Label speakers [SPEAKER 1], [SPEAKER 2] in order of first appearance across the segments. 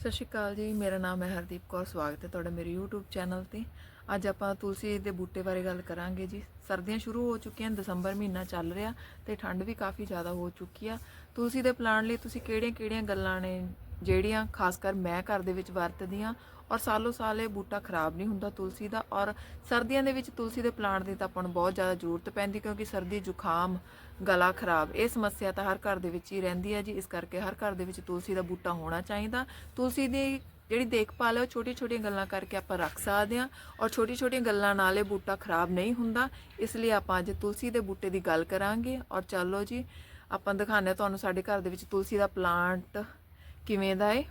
[SPEAKER 1] ਸਤਿ ਸ਼੍ਰੀ ਅਕਾਲ ਜੀ, ਮੇਰਾ ਨਾਮ ਹੈ ਹਰਦੀਪ ਕੌਰ, ਸਵਾਗਤ ਹੈ ਤੁਹਾਡਾ ਮੇਰੇ YouTube ਚੈਨਲ ਤੇ। ਅੱਜ ਆਪਾਂ ਤੁਲਸੀ ਦੇ ਬੂਟੇ ਬਾਰੇ ਗੱਲ ਕਰਾਂਗੇ ਜੀ। ਸਰਦੀਆਂ ਸ਼ੁਰੂ ਹੋ ਚੁੱਕੀਆਂ, ਦਸੰਬਰ ਮਹੀਨਾ ਚੱਲ ਰਿਹਾ ਤੇ ਠੰਡ ਵੀ ਕਾਫੀ ਜ਼ਿਆਦਾ ਹੋ ਚੁੱਕੀ ਆ। ਤੁਲਸੀ ਦੇ ਪਲਾਂਟ ਲਈ ਤੁਸੀਂ ਕਿਹੜੀਆਂ-ਕਿਹੜੀਆਂ ਗੱਲਾਂ ਨੇ ਜਿਹੜੀਆਂ ਖਾਸ ਕਰ ਮੈਂ ਘਰ ਦੇ ਵਿੱਚ ਵਰਤਦੀ ਹਾਂ ਔਰ ਸਾਲੋ ਸਾਲ ਇਹ ਬੂਟਾ ਖਰਾਬ ਨਹੀਂ ਹੁੰਦਾ ਤੁਲਸੀ ਦਾ ਔਰ ਸਰਦੀਆਂ ਦੇ ਵਿੱਚ ਤੁਲਸੀ ਦੇ ਪਲਾਂਟ ਦੀ ਤਾਂ ਆਪਾਂ ਨੂੰ ਬਹੁਤ ਜ਼ਿਆਦਾ ਜ਼ਰੂਰਤ ਪੈਂਦੀ ਕਿਉਂਕਿ ਸਰਦੀ ਜ਼ੁਕਾਮ, ਗਲਾ ਖਰਾਬ, ਇਹ ਸਮੱਸਿਆ ਤਾਂ ਹਰ ਘਰ ਦੇ ਵਿੱਚ ਹੀ ਰਹਿੰਦੀ ਹੈ ਜੀ। ਇਸ ਕਰਕੇ ਹਰ ਘਰ ਦੇ ਵਿੱਚ ਤੁਲਸੀ ਦਾ ਬੂਟਾ ਹੋਣਾ ਚਾਹੀਦਾ। ਤੁਲਸੀ ਦੀ ਜਿਹੜੀ ਦੇਖਭਾਲ ਹੈ ਉਹ ਛੋਟੀ ਛੋਟੀਆਂ ਗੱਲਾਂ ਕਰਕੇ ਆਪਾਂ ਰੱਖ ਸਕਦੇ ਹਾਂ ਔਰ ਛੋਟੀ ਛੋਟੀਆਂ ਗੱਲਾਂ ਨਾਲ ਇਹ ਬੂਟਾ ਖਰਾਬ ਨਹੀਂ ਹੁੰਦਾ। ਇਸ ਲਈ ਆਪਾਂ ਅੱਜ ਤੁਲਸੀ ਦੇ ਬੂਟੇ ਦੀ ਗੱਲ ਕਰਾਂਗੇ ਔਰ ਚਲੋ ਜੀ, ਆਪਾਂ ਦਿਖਾਉਂਦੇ ਹਾਂ ਤੁਹਾਨੂੰ ਸਾਡੇ ਘਰ ਦੇ ਵਿੱਚ ਤੁਲਸੀ ਦਾ ਪਲਾਂਟ ਕਿਵੇਂ ਦਾ ਏ?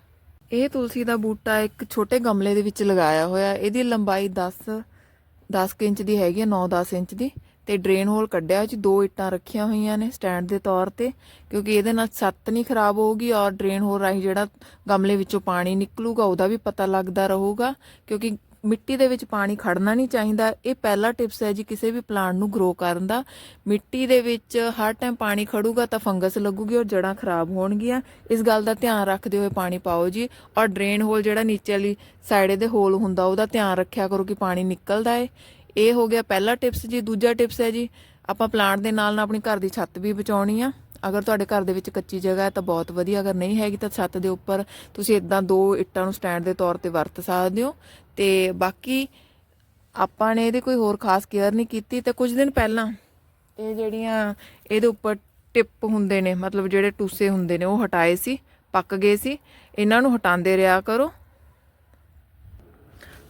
[SPEAKER 1] ਇਹ ਤੁਲਸੀ ਦਾ ਬੂਟਾ ਇੱਕ ਛੋਟੇ ਗਮਲੇ ਦੇ ਵਿੱਚ ਲਗਾਇਆ ਹੋਇਆ, ਇਹਦੀ ਲੰਬਾਈ 10 10 ਕੁ ਇੰਚ ਦੀ ਹੈਗੀ ਹੈ 9-10 ਇੰਚ ਦੀ ਤੇ ਡਰੇਨ ਹੋਲ ਕੱਢਿਆ ਚ ਦੋ ਇੱਟਾਂ ਰੱਖੀਆਂ ਹੋਈਆਂ ਨੇ ਸਟੈਂਡ ਦੇ ਤੌਰ ਤੇ, ਕਿਉਂਕਿ ਇਹਦੇ ਨਾਲ ਛੱਤ ਨਹੀਂ ਖਰਾਬ ਹੋਊਗੀ ਔਰ ਡਰੇਨ ਹੋਲ ਰਾਹੀਂ ਜਿਹੜਾ ਗਮਲੇ ਵਿੱਚੋਂ ਪਾਣੀ ਨਿਕਲੂਗਾ, ਉਹਦਾ ਵੀ ਪਤਾ ਲੱਗਦਾ ਰਹੂਗਾ, ਕਿਉਂਕਿ ਮਿੱਟੀ ਦੇ ਵਿੱਚ ਪਾਣੀ ਖੜਨਾ ਨਹੀਂ ਚਾਹੀਦਾ। ਇਹ ਪਹਿਲਾ ਟਿਪਸ ਹੈ ਜੀ ਕਿਸੇ ਵੀ ਪਲਾਂਟ ਨੂੰ ਗਰੋ ਕਰਨ ਦਾ। ਮਿੱਟੀ ਦੇ ਵਿੱਚ ਹਰ ਟਾਈਮ ਪਾਣੀ ਖੜੂਗਾ ਤਾਂ ਫੰਗਸ ਲੱਗੂਗੀ ਔਰ ਜੜਾਂ ਖਰਾਬ ਹੋਣਗੀਆਂ। ਇਸ ਗੱਲ ਦਾ ਧਿਆਨ ਰੱਖਦੇ ਹੋਏ ਪਾਣੀ ਪਾਓ ਜੀ। ਔਰ ਡਰੇਨ ਹੋਲ ਜਿਹੜਾ ਨੀਚੇ ਵਾਲੀ ਸਾਈਡ ਦੇ ਹੋਲ ਹੁੰਦਾ ਉਹਦਾ ਧਿਆਨ ਰੱਖਿਆ ਕਰੋ ਕਿ ਪਾਣੀ ਨਿਕਲਦਾ ਏ। ਇਹ ਹੋ ਗਿਆ ਪਹਿਲਾ ਟਿਪਸ ਜੀ। ਦੂਜਾ ਟਿਪਸ ਹੈ ਜੀ, ਆਪਾਂ ਪਲਾਂਟ ਦੇ ਨਾਲ ਨਾਲ ਆਪਣੀ ਘਰ ਦੀ ਛੱਤ ਵੀ ਬਚਾਉਣੀ ਆ। ਅਗਰ ਤੁਹਾਡੇ ਘਰ ਦੇ ਵਿੱਚ ਕੱਚੀ ਜਗ੍ਹਾ ਹੈ ਤਾਂ ਬਹੁਤ ਵਧੀਆ। ਅਗਰ ਨਹੀਂ ਹੈਗੀ ਤਾਂ ਛੱਤ ਦੇ ਉੱਪਰ ਤੁਸੀਂ ਇਦਾਂ ਦੋ ਇੱਟਾਂ ਨੂੰ ਸਟੈਂਡ ਦੇ ਤੌਰ ਤੇ ਵਰਤ ਸਕਦੇ ਹੋ। ਤੇ ਬਾਕੀ ਆਪਾਂ ਨੇ ਇਹਦੇ ਕੋਈ ਹੋਰ ਖਾਸ ਕੇਅਰ ਨਹੀਂ ਕੀਤੀ ਤੇ ਕੁਝ ਦਿਨ ਪਹਿਲਾਂ ਇਹ ਜਿਹੜੀਆਂ ਇਹਦੇ ਉੱਪਰ ਟਿਪ ਹੁੰਦੇ ਨੇ, ਮਤਲਬ ਜਿਹੜੇ ਟੂਸੇ ਹੁੰਦੇ ਨੇ, ਉਹ ਹਟਾਏ ਸੀ, ਪੱਕ ਗਏ ਸੀ। ਇਹਨਾਂ ਨੂੰ ਹਟਾਉਂਦੇ ਰਿਹਾ ਕਰੋ।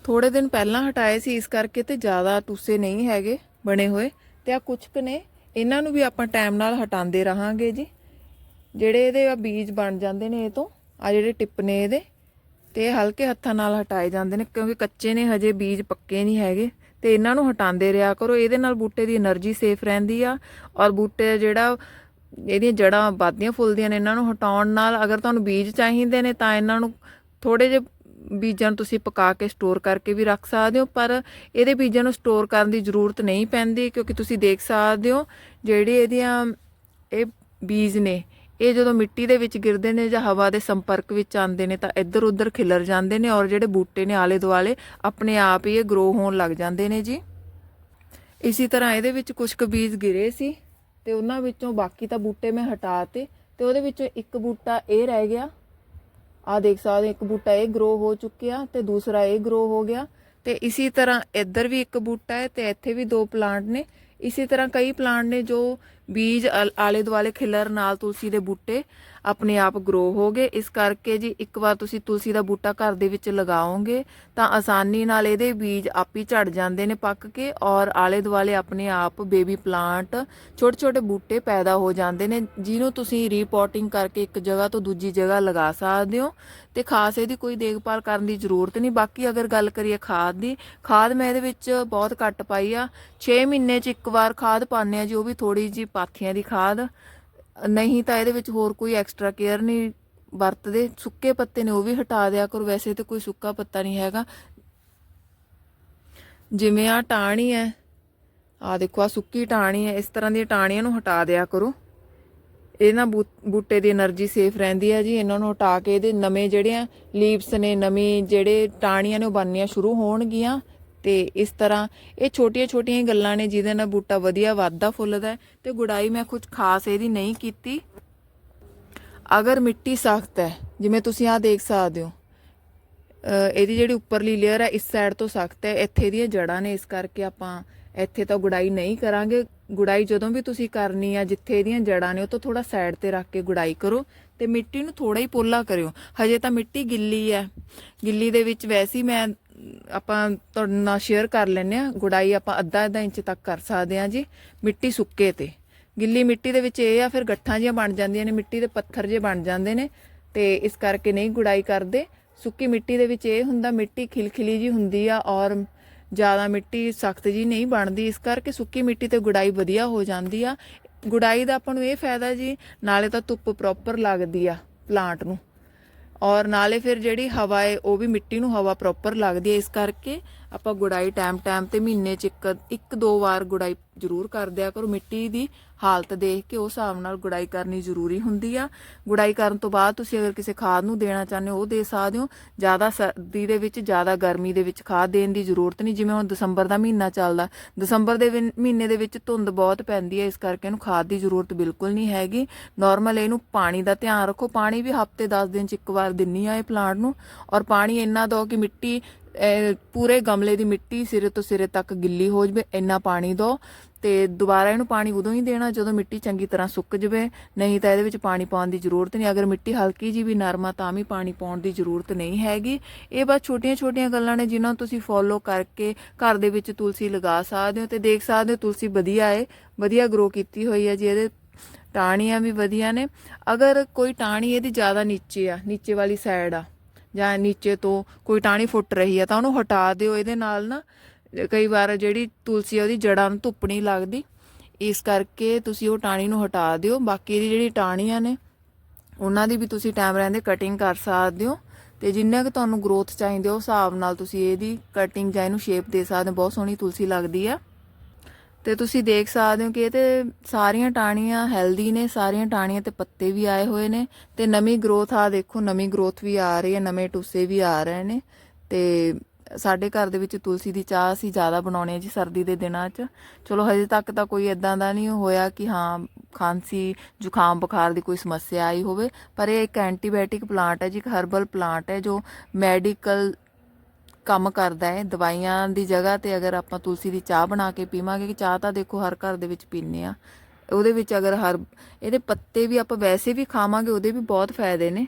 [SPEAKER 1] ਥੋੜੇ ਦਿਨ ਪਹਿਲਾਂ ਹਟਾਏ ਸੀ, ਇਸ ਕਰਕੇ ਤੇ ਜ਼ਿਆਦਾ ਟੂਸੇ ਨਹੀਂ ਹੈਗੇ ਬਣੇ ਹੋਏ। ਤੇ ਆ ਕੁਝ ਕੁ ਨੇ, ਇਹਨਾਂ ਨੂੰ ਵੀ ਆਪਾਂ ਟਾਈਮ ਨਾਲ ਹਟਾਉਂਦੇ ਰਹਾਂਗੇ ਜੀ। ਜਿਹੜੇ ਇਹਦੇ ਆ ਬੀਜ ਬਣ ਜਾਂਦੇ ਨੇ ਇਹ ਤੋਂ ਆ ਜਿਹੜੇ ਟਿਪ ਨੇ ਇਹਦੇ ਤੇ ਹਲਕੇ ਹੱਥਾਂ ਨਾਲ ਹਟਾਏ ਜਾਂਦੇ ਨੇ ਕਿਉਂਕਿ ਕੱਚੇ ਨੇ, ਹਜੇ ਬੀਜ ਪੱਕੇ ਨਹੀਂ ਹੈਗੇ। ਤੇ ਇਹਨਾਂ ਨੂੰ ਹਟਾਉਂਦੇ ਰਿਹਾ ਕਰੋ। ਇਹਦੇ ਨਾਲ ਬੂਟੇ ਦੀ એનર્ਜੀ ਸੇਫ ਰਹਿੰਦੀ ਆ ਔਰ ਬੂਟੇ ਜਿਹੜਾ, ਇਹਦੀਆਂ ਜੜਾਂ ਵੱਧਦੀਆਂ ਫੁੱਲਦੀਆਂ ਨੇ, ਇਹਨਾਂ ਨੂੰ ਹਟਾਉਣ ਨਾਲ ਅਗਰ ਤੁਹਾਨੂੰ ਬੀਜ ਚਾਹੀਦੇ ਨੇ ਤਾਂ ਇਹਨਾਂ ਨੂੰ ਥੋੜੇ ਜਿਹੇ ਬੀਜਾਂ ਨੂੰ ਤੁਸੀਂ ਪਕਾ ਕੇ ਸਟੋਰ ਕਰਕੇ ਵੀ ਰੱਖ ਸਕਦੇ ਹੋ, ਪਰ ਇਹਦੇ ਬੀਜਾਂ ਨੂੰ ਸਟੋਰ ਕਰਨ ਦੀ ਜ਼ਰੂਰਤ ਨਹੀਂ ਪੈਂਦੀ ਕਿਉਂਕਿ ਤੁਸੀਂ ਦੇਖ ਸਕਦੇ ਹੋ, ਜਿਹੜੇ ਇਹਦੀਆਂ ਇਹ ਬੀਜ ਨੇ ਇਹ ਜਦੋਂ ਮਿੱਟੀ ਦੇ ਵਿੱਚ ਗਿਰਦੇ ਨੇ ਜਾਂ ਹਵਾ ਦੇ ਸੰਪਰਕ ਵਿੱਚ ਆਉਂਦੇ ਨੇ ਤਾਂ ਇੱਧਰ ਉੱਧਰ ਖਿਲਰ ਜਾਂਦੇ ਨੇ ਔਰ ਜਿਹੜੇ ਬੂਟੇ ਨੇ ਆਲੇ ਦੁਆਲੇ ਆਪਣੇ ਆਪ ਹੀ ਇਹ ਗਰੋ ਹੋਣ ਲੱਗ ਜਾਂਦੇ ਨੇ ਜੀ। ਇਸੇ ਤਰ੍ਹਾਂ ਇਹਦੇ ਵਿੱਚ ਕੁਝ ਕੁ ਬੀਜ ਗਿਰੇ ਸੀ ਤੇ ਉਹਨਾਂ ਵਿੱਚੋਂ ਬਾਕੀ ਤਾਂ ਬੂਟੇ ਮੈਂ ਹਟਾਤੇ ਤੇ ਉਹਦੇ ਵਿੱਚੋਂ ਇੱਕ ਬੂਟਾ ਇਹ ਰਹਿ ਗਿਆ। ਆ ਦੇਖ ਸਕਦੇ ਇੱਕ ਬੂਟਾ ਇਹ ਗਰੋ ਹੋ ਚੁੱਕਿਆ ਤੇ ਦੂਸਰਾ ਇਹ ਗਰੋ ਹੋ ਗਿਆ ਤੇ ਇਸੇ ਤਰ੍ਹਾਂ ਇੱਧਰ ਵੀ ਇੱਕ ਬੂਟਾ ਹੈ ਤੇ ਇੱਥੇ ਵੀ ਦੋ ਪਲਾਂਟ ਨੇ। ਇਸੇ ਤਰ੍ਹਾਂ ਕਈ ਪਲਾਂਟ ਨੇ ਜੋ ਬੀਜ ਆਲ- ਆਲੇ ਦੁਆਲੇ ਖਿਲਰ ਨਾਲ ਤੁਲਸੀ ਦੇ ਬੂਟੇ ਆਪਣੇ ਆਪ ਗਰੋ ਹੋ ਗਏ। ਇਸ ਕਰਕੇ ਜੀ ਇੱਕ ਵਾਰ ਤੁਸੀਂ ਤੁਲਸੀ ਦਾ ਬੂਟਾ ਘਰ ਦੇ ਵਿੱਚ ਲਗਾਓਗੇ ਤਾਂ ਆਸਾਨੀ ਨਾਲ ਇਹਦੇ ਬੀਜ ਆਪ ਹੀ ਝੜ ਜਾਂਦੇ ਨੇ ਪੱਕ ਕੇ ਔਰ ਆਲੇ ਦੁਆਲੇ ਆਪਣੇ ਆਪ ਬੇਬੀ ਪਲਾਂਟ ਛੋਟੇ ਛੋਟੇ ਬੂਟੇ ਪੈਦਾ ਹੋ ਜਾਂਦੇ ਨੇ, ਜਿਹਨੂੰ ਤੁਸੀਂ ਰੀਪੋਰਟਿੰਗ ਕਰਕੇ ਇੱਕ ਜਗ੍ਹਾ ਤੋਂ ਦੂਜੀ ਜਗ੍ਹਾ ਲਗਾ ਸਕਦੇ ਹੋ ਤੇ ਖਾਸ ਇਹਦੀ ਕੋਈ ਦੇਖਭਾਲ ਕਰਨ ਦੀ ਜ਼ਰੂਰਤ ਨਹੀਂ। ਬਾਕੀ ਅਗਰ ਗੱਲ ਕਰੀਏ ਖਾਦ ਦੀ, ਖਾਦ ਮੈਂ ਇਹਦੇ ਵਿੱਚ ਬਹੁਤ ਘੱਟ ਪਾਈ ਆ। 6 ਮਹੀਨੇ 'ਚ ਇੱਕ ਵਾਰ ਖਾਦ ਪਾਉਂਦੇ ਆ ਜੀ, ਉਹ ਵੀ ਥੋੜੀ ਜੀ ਪਾਥੀਆਂ ਦੀ ਖਾਦ, ਨਹੀਂ ਤਾਂ ਇਹਦੇ ਵਿੱਚ ਹੋਰ ਕੋਈ ਐਕਸਟਰਾ ਕੇਅਰ ਨਹੀਂ ਵਰਤਦੇ। ਸੁੱਕੇ ਪੱਤੇ ਨੇ ਉਹ ਵੀ ਹਟਾ ਦਿਆ ਕਰੋ। ਵੈਸੇ ਤੇ ਕੋਈ ਸੁੱਕਾ ਪੱਤਾ ਨਹੀਂ ਹੈਗਾ। ਜਿਵੇਂ ਆ ਟਾਣੀ ਹੈ ਆ ਦੇਖੋ ਆ ਸੁੱਕੀ ਟਾਣੀ ਹੈ। ਇਸ ਤਰ੍ਹਾਂ ਦੀਆਂ ਟਾਣੀਆਂ ਨੂੰ ਹਟਾ ਦਿਆ ਕਰੋ। ਇਹ ਨਾ ਬੂਟੇ ਦੀ એનર્ਜੀ ਸੇਫ ਰਹਿੰਦੀ ਹੈ ਜੀ। ਇਹਨਾਂ ਨੂੰ ਹਟਾ ਕੇ ਇਹਦੇ ਨਵੇਂ ਜਿਹੜੇ ਆ ਲੀਵਸ ਨੇ, ਨਵੇਂ ਜਿਹੜੇ ਟਾਣੀਆਂ ਨੇ ਉਹ ਬਣਨੀਆਂ ਸ਼ੁਰੂ ਹੋਣਗੀਆਂ। ਤੇ ਇਸ ਤਰ੍ਹਾਂ ਇਹ ਛੋਟੀਆਂ ਛੋਟੀਆਂ ਗੱਲਾਂ ਨੇ ਜਿਹਦੇ ਨਾਲ ਬੂਟਾ ਵਧੀਆ ਵੱਧਦਾ, ਫੁੱਲਦਾ ਹੈ ਤੇ ਗੁਡਾਈ ਮੈਂ ਕੁਝ ਖਾਸ ਇਹਦੀ ਨਹੀਂ ਕੀਤੀ। ਅਗਰ ਮਿੱਟੀ ਸਖਤ ਹੈ, ਜਿਵੇਂ ਤੁਸੀਂ ਆਹ ਦੇਖ ਸਕਦੇ ਹੋ ਇਹਦੀ ਜਿਹੜੀ ਉੱਪਰਲੀ ਲੇਅਰ ਹੈ, ਇਸ ਸਾਈਡ ਤੋਂ ਸਖਤ ਹੈ, ਇੱਥੇ ਦੀਆਂ ਜੜਾਂ ਨੇ ਇਸ ਕਰਕੇ ਆਪਾਂ ਇੱਥੇ ਤਾਂ ਗੁਡਾਈ ਨਹੀਂ ਕਰਾਂਗੇ। ਗੁਡਾਈ ਜਦੋਂ ਵੀ ਤੁਸੀਂ ਕਰਨੀ ਆ, ਜਿੱਥੇ ਇਹਦੀਆਂ ਜੜਾਂ ਨੇ, ਉਹ ਤੋਂ ਥੋੜਾ ਸਾਈਡ ਤੇ ਰੱਖ ਕੇ ਗੁਡਾਈ ਕਰੋ ਤੇ ਮਿੱਟੀ ਨੂੰ ਥੋੜਾ ਹੀ ਪੋਲਾ ਕਰਿਓ। ਹਜੇ ਤਾਂ ਮਿੱਟੀ ਗਿੱਲੀ ਹੈ। ਗਿੱਲੀ ਦੇ ਵਿੱਚ ਵੈਸੇ ਮੈਂ ਆਪਾਂ ਤੁਹਾਡੇ ਨਾਲ ਸ਼ੇਅਰ ਕਰ ਲੈਨੇ ਆ ਗੁਡਾਈ ਆਪਾਂ ਅੱਧਾ ਅੱਧਾ ਇੰਚ ਤੱਕ ਕਰ ਸਕਦੇ ਆ ਜੀ, ਮਿੱਟੀ ਸੁੱਕੇ ਤੇ। ਗਿੱਲੀ ਮਿੱਟੀ ਦੇ ਵਿੱਚ ਇਹ ਆ, ਫਿਰ ਗੱਠਾਂ ਜਿਹੀਆਂ ਬਣ ਜਾਂਦੀਆਂ ਨੇ, ਮਿੱਟੀ ਦੇ ਪੱਥਰ ਜਿਹੇ ਬਣ ਜਾਂਦੇ ਨੇ। ਤੇ ਇਸ ਕਰਕੇ ਨਹੀਂ ਗੁਡਾਈ ਕਰਦੇ। ਸੁੱਕੀ ਮਿੱਟੀ ਦੇ ਵਿੱਚ ਇਹ ਹੁੰਦਾ, ਮਿੱਟੀ ਖਿਲਖਿਲੀ ਜੀ ਹੁੰਦੀ ਆ ਔਰ ਜ਼ਿਆਦਾ ਮਿੱਟੀ ਸਖਤ ਜੀ ਨਹੀਂ ਬਣਦੀ। ਇਸ ਕਰਕੇ ਸੁੱਕੀ ਮਿੱਟੀ ਤੇ ਗੁਡਾਈ ਵਧੀਆ ਹੋ ਜਾਂਦੀ ਆ। ਗੁਡਾਈ ਦਾ ਆਪਾਂ ਨੂੰ ਇਹ ਫਾਇਦਾ ਜੀ, ਨਾਲੇ ਤਾਂ ਧੁੱਪ ਪ੍ਰੋਪਰ ਲੱਗਦੀ ਆ ਪਲਾਂਟ ਨੂੰ। ਔਰ ਨਾਲੇ ਫਿਰ ਜਿਹੜੀ ਹਵਾ ਹੈ, ਉਹ ਵੀ ਮਿੱਟੀ ਨੂੰ ਹਵਾ ਪ੍ਰੋਪਰ ਲੱਗਦੀ ਹੈ, ਇਸ ਕਰਕੇ ਆਪਾਂ ਗੁਡਾਈ ਟਾਈਮ ਟਾਈਮ ਤੇ ਮਹੀਨੇ ਚ ਇੱਕ ਇੱਕ, ਦੋ ਵਾਰ ਗੁੜਾਈ ਜ਼ਰੂਰ ਕਰ ਦਿਆ ਕਰੋ ਮਿੱਟੀ ਦੀ ਹਾਲਤ ਦੇਖ ਕੇ ਉਸ ਹਿਸਾਬ ਨਾਲ ਗੁਡਾਈ ਕਰਨੀ ਜ਼ਰੂਰੀ ਹੁੰਦੀ ਆ। ਗੁਡਾਈ ਕਰਨ ਤੋਂ ਬਾਅਦ ਤੁਸੀਂ ਅਗਰ ਕਿਸੇ ਖਾਦ ਨੂੰ ਦੇਣਾ ਚਾਹੁੰਦੇ ਹੋ, ਉਹ ਦੇ ਸਕਦੇ ਹੋ। ਜ਼ਿਆਦਾ ਸਰਦੀ ਦੇ ਵਿੱਚ, ਜ਼ਿਆਦਾ ਗਰਮੀ ਦੇ ਵਿੱਚ ਖਾਦ ਦੇਣ ਦੀ ਜ਼ਰੂਰਤ ਨਹੀਂ, ਜਿਵੇਂ ਹੁਣ ਦਸੰਬਰ ਦਾ ਮਹੀਨਾ ਚੱਲਦਾ। ਦਸੰਬਰ ਦੇ ਵਿਨ- ਮਹੀਨੇ ਦੇ ਵਿੱਚ ਧੁੰਦ ਬਹੁਤ ਪੈਂਦੀ ਹੈ ਇਸ ਕਰਕੇ ਇਹਨੂੰ ਖਾਦ ਦੀ ਜ਼ਰੂਰਤ ਬਿਲਕੁਲ ਨਹੀਂ ਹੈਗੀ। ਨਾਰਮਲ ਇਹਨੂੰ ਪਾਣੀ ਦਾ ਧਿਆਨ ਰੱਖੋ। ਪਾਣੀ ਵੀ ਹਫ਼ਤੇ 10 ਦਿਨ ਚ ਇੱਕ ਵਾਰ ਦਿੰਨੀ ਆ ਇਹ ਪਲਾਂਟ ਨੂੰ। ਔਰ ਪਾਣੀ ਇੰਨਾ ਦਿਓ ਕਿ ਮਿੱਟੀ ਪੂਰੇ ਗਮਲੇ ਦੀ ਮਿੱਟੀ ਸਿਰੇ ਤੋਂ ਸਿਰੇ ਤੱਕ ਗਿੱਲੀ ਹੋ ਜਵੇ, ਇੰਨਾ ਪਾਣੀ ਦਿਓ ਤੇ ਦੁਬਾਰਾ ਇਹਨੂੰ ਪਾਣੀ ਉਦੋਂ ਹੀ ਦੇਣਾ ਜਦੋਂ ਮਿੱਟੀ ਚੰਗੀ ਤਰ੍ਹਾਂ ਸੁੱਕ ਜਵੇ। ਨਹੀਂ ਤਾਂ ਇਹਦੇ ਵਿੱਚ ਪਾਣੀ ਪਾਉਣ ਦੀ ਜ਼ਰੂਰਤ ਨਹੀਂ। ਅਗਰ ਮਿੱਟੀ ਹਲਕੀ ਜੀ ਵੀ ਨਰਮ ਆ, ਤਾਂ ਵੀ ਪਾਣੀ ਪਾਉਣ ਦੀ ਜ਼ਰੂਰਤ ਨਹੀਂ ਹੈਗੀ। ਇਹ ਬਸ ਛੋਟੀਆਂ-ਛੋਟੀਆਂ ਗੱਲਾਂ ਨੇ ਜਿਨ੍ਹਾਂ ਨੂੰ ਤੁਸੀਂ ਫੋਲੋ ਕਰਕੇ ਘਰ ਦੇ ਵਿੱਚ ਤੁਲਸੀ ਲਗਾ ਸਕਦੇ ਹੋ ਤੇ ਦੇਖ ਸਕਦੇ ਹੋ ਤੁਲਸੀ ਵਧੀਆ ਏ, ਵਧੀਆ ਗਰੋ ਕੀਤੀ ਹੋਈ ਹੈ ਜੀ ਇਹਦੇ। ਟਾਹਣੀਆਂ ਵੀ ਵਧੀਆ ਨੇ। ਅਗਰ ਕੋਈ ਟਾਹਣੀ ਇਹਦੀ ਜ਼ਿਆਦਾ ਨੀਚੇ ਆ, ਨੀਚੇ ਵਾਲੀ ਸਾਈਡ ਆ ਜਾਂ ਨੀਚੇ ਤੋਂ ਕੋਈ ਟਾਹਣੀ ਫੁੱਟ ਰਹੀ ਹੈ ਤਾਂ ਉਹਨੂੰ ਹਟਾ ਦਿਓ। ਇਹਦੇ ਨਾਲ ਨਾ ਕਈ ਵਾਰ ਜਿਹੜੀ ਤੁਲਸੀ ਆ ਉਹਦੀ ਜੜਾਂ ਨੂੰ ਧੁੱਪ ਨਹੀਂ ਲੱਗਦੀ। ਇਸ ਕਰਕੇ ਤੁਸੀਂ ਉਹ ਟਾਹਣੀ ਨੂੰ ਹਟਾ ਦਿਓ। ਬਾਕੀ ਇਹਦੀ ਜਿਹੜੀ ਟਾਹਣੀਆਂ ਨੇ, ਉਹਨਾਂ ਦੀ ਵੀ ਤੁਸੀਂ ਟਾਈਮ ਰਹਿੰਦੇ ਕਟਿੰਗ ਕਰ ਸਕਦੇ ਹੋ। ਤੇ ਜਿੰਨਾ ਕਿ ਤੁਹਾਨੂੰ ਗਰੋਥ ਚਾਹੀਦੀ ਹੈ ਉਸ ਹਿਸਾਬ ਨਾਲ ਤੁਸੀਂ ਇਹਦੀ ਕਟਿੰਗ ਜਾਂ ਇਹਨੂੰ ਸ਼ੇਪ ਦੇ ਸਕਦੇ ਹੋ। ਬਹੁਤ ਸੋਹਣੀ ਤੁਲਸੀ ਲੱਗਦੀ ਆ। ਤੇ ਤੁਸੀਂ ਦੇਖ ਸਕਦੇ ਹੋ ਕਿ ਇਹ ਤੇ ਸਾਰੀਆਂ ਟਾਹਣੀਆਂ ਹੈਲਦੀ ਨੇ, ਸਾਰੀਆਂ ਟਾਹਣੀਆਂ ਤੇ ਪੱਤੇ ਵੀ ਆਏ ਹੋਏ ਨੇ ਤੇ ਨਵੀਂ ਗਰੋਥ ਆ ਦੇਖੋ, ਨਵੀਂ ਗਰੋਥ ਵੀ ਆ ਰਹੀ ਹੈ, ਨਵੇਂ ਟੁੱਸੇ ਵੀ ਆ ਰਹੇ ਨੇ ਤੇ ਸਾਡੇ ਘਰ ਦੇ ਵਿੱਚ ਤੁਲਸੀ ਦੀ ਚਾਹ ਅਸੀਂ ਜ਼ਿਆਦਾ ਬਣਾਉਣੇ ਆ ਜੀ ਸਰਦੀ ਦੇ ਦਿਨਾਂ 'ਚ। ਚਲੋ ਹਜੇ ਤੱਕ ਤਾਂ ਕੋਈ ਇਦਾਂ ਦਾ ਨਹੀਂ ਹੋਇਆ ਕਿ ਹਾਂ, ਖਾਂਸੀ, ਜ਼ੁਕਾਮ, ਬੁਖਾਰ ਦੀ ਕੋਈ ਸਮੱਸਿਆ ਆਈ ਹੋਵੇ, ਪਰ ਇਹ ਇੱਕ ਐਂਟੀਬਾਇਓਟਿਕ ਪਲਾਂਟ ਹੈ ਜੀ, ਇੱਕ ਹਰਬਲ ਪਲਾਂਟ ਹੈ ਜੋ ਮੈਡੀਕਲ ਕੰਮ ਕਰਦਾ ਹੈ, ਦਵਾਈਆਂ ਦੀ ਜਗ੍ਹਾ ਤੇ ਅਗਰ ਆਪਾਂ ਤੁਲਸੀ ਦੀ ਚਾਹ ਬਣਾ ਕੇ ਪੀਵਾਂਗੇ, ਕਿ ਚਾਹ ਤਾਂ ਦੇਖੋ ਹਰ ਘਰ ਦੇ ਵਿੱਚ ਪੀਂਦੇ ਆ ਉਹਦੇ ਵਿੱਚ ਅਗਰ ਹਰ, ਇਹਦੇ ਪੱਤੇ ਵੀ ਆਪਾਂ ਵੈਸੇ ਵੀ ਖਾਵਾਂਗੇ, ਉਹਦੇ ਵੀ ਬਹੁਤ ਫਾਇਦੇ ਨੇ।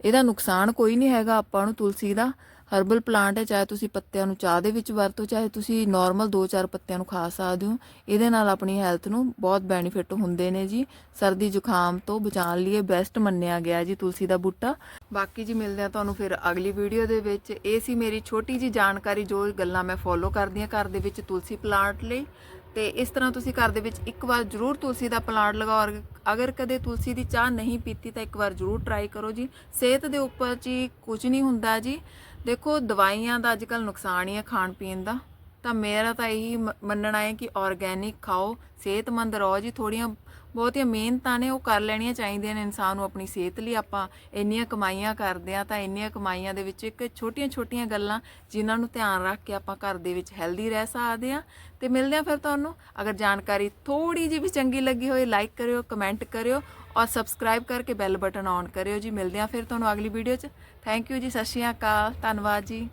[SPEAKER 1] ਇਹਦਾ ਨੁਕਸਾਨ ਕੋਈ ਨਹੀਂ ਹੈਗਾ ਆਪਾਂ ਨੂੰ ਤੁਲਸੀ ਦਾ। ਹਰਬਲ ਪਲਾਂਟ ਹੈ, ਚਾਹੇ ਤੁਸੀਂ ਪੱਤਿਆਂ ਨੂੰ ਚਾਹ ਦੇ ਵਿੱਚ ਵਰਤੋ, ਚਾਹੇ ਤੁਸੀਂ ਨਾਰਮਲ 2-4 ਪੱਤਿਆਂ ਨੂੰ ਖਾ ਸਕਦੇ ਹੋ। ਇਹਦੇ ਨਾਲ ਆਪਣੀ ਹੈਲਥ ਨੂੰ ਬਹੁਤ ਬੈਨੀਫਿਟ ਹੁੰਦੇ ਨੇ ਜੀ। ਸਰਦੀ ਜ਼ੁਕਾਮ ਤੋਂ ਬਚਾਉਣ ਲਈ ਬੈਸਟ ਮੰਨਿਆ ਗਿਆ ਜੀ ਤੁਲਸੀ ਦਾ ਬੂਟਾ। ਬਾਕੀ ਜੀ ਮਿਲਦੇ ਆ ਤੁਹਾਨੂੰ ਫਿਰ ਅਗਲੀ ਵੀਡੀਓ ਦੇ ਵਿੱਚ। ਇਹ ਸੀ ਮੇਰੀ ਛੋਟੀ ਜੀ ਜਾਣਕਾਰੀ, ਜੋ ਗੱਲਾਂ ਮੈਂ ਫੋਲੋ ਕਰਦੀ ਹਾਂ ਘਰ ਦੇ ਵਿੱਚ ਤੁਲਸੀ ਪਲਾਂਟ ਲਈ। ਤੇ ਇਸ ਤਰ੍ਹਾਂ ਤੁਸੀਂ ਘਰ ਦੇ ਵਿੱਚ ਇੱਕ ਵਾਰ ਜ਼ਰੂਰ ਤੁਲਸੀ ਦਾ ਪਲਾਂਟ ਲਗਾਓ। ਅਗਰ ਕਦੇ ਤੁਲਸੀ ਦੀ ਚਾਹ ਨਹੀਂ ਪੀਤੀ, ਤਾਂ ਇੱਕ ਵਾਰ ਜ਼ਰੂਰ ਟਰਾਈ ਕਰੋ ਜੀ। ਸਿਹਤ ਦੇ ਉੱਪਰ ਜੀ ਕੁਝ ਨਹੀਂ ਹੁੰਦਾ ਜੀ। ਦੇਖੋ, ਦਵਾਈਆਂ ਦਾ ਅੱਜ ਕੱਲ ਨੁਕਸਾਨ ਹੀ ਹੈ ਖਾਣ ਪੀਣ ਦਾ। ਤਾਂ ਮੇਰਾ ਤਾਂ ਇਹੀ ਮ- ਮੰਨਣਾ ਹੈ ਕਿ ਆਰਗੈਨਿਕ ਖਾਓ, ਸਿਹਤਮੰਦ ਰਹੋ। ਜੀ, ਥੋੜੀਆਂ ਬਹੁਤੀਆਂ ਮਿਹਨਤਾਂ ਨੇ, ਉਹ ਕਰ ਲੈਣੀਆਂ ਚਾਹੀਦੀਆਂ ਨੇ ਇਨਸਾਨ ਨੂੰ ਆਪਣੀ ਸਿਹਤ ਲਈ। ਆਪਾਂ ਇੰਨੀਆਂ ਕਮਾਈਆਂ ਕਰਦੇ ਆ ਤਾਂ ਇੰਨੀਆਂ ਕਮਾਈਆਂ ਦੇ ਵਿੱਚ ਇੱਕ ਛੋਟੀਆਂ-ਛੋਟੀਆਂ ਗੱਲਾਂ ਜਿਨ੍ਹਾਂ ਨੂੰ ਧਿਆਨ ਰੱਖ ਕੇ ਆਪਾਂ ਘਰ ਦੇ ਵਿੱਚ ਹੈਲਦੀ ਰਹਿ ਸਕਦੇ ਆ ਤੇ ਮਿਲਦੇ ਆ ਫਿਰ ਤੁਹਾਨੂੰ। ਅਗਰ ਜਾਣਕਾਰੀ ਥੋੜੀ ਜਿਹੀ ਵੀ ਚੰਗੀ ਲੱਗੀ ਹੋਵੇ ਲਾਈਕ ਕਰਿਓ ਕਮੈਂਟ ਕਰਿਓ। ਔਰ ਸਬਸਕ੍ਰਾਈਬ ਕਰਕੇ ਬੈਲ ਬਟਨ ਔਨ ਕਰਿਓ ਜੀ। ਮਿਲਦੇ ਆ ਫਿਰ ਤੁਹਾਨੂੰ ਅਗਲੀ ਵੀਡੀਓ 'ਚ। ਥੈਂਕ ਯੂ ਜੀ, ਸਤਿ ਸ਼੍ਰੀ ਅਕਾਲ। ਧੰਨਵਾਦ ਜੀ।